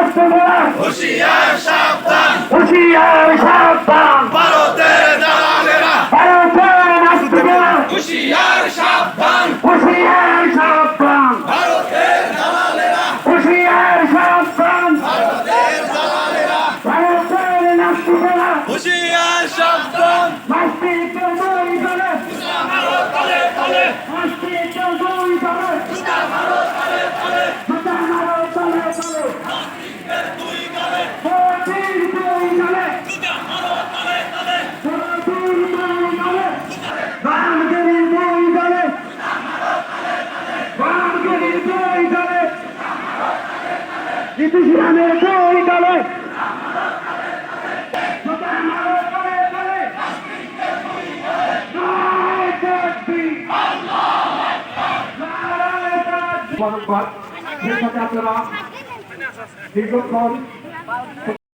নাস্তিকেরা হুশিয়ার সাবধান। হুশিয়ার সাবধান। ভারতের দালালেরা। ভারতের নাস্তিকেরা। হুশিয়ার সাবধান। হুশিয়ার সাবধান। ভারতের দালালেরা। হুশিয়ার সাবধান। ভারতের দালালেরা। ভারতের নাস্তিকেরা। হুশিয়ার সাবধান। নাস্তিক দুই দলে মারো তলে তলে। ইতিহামের দুই দলে জুতা মারো তলে আপনারা দীর্ঘক্ষণ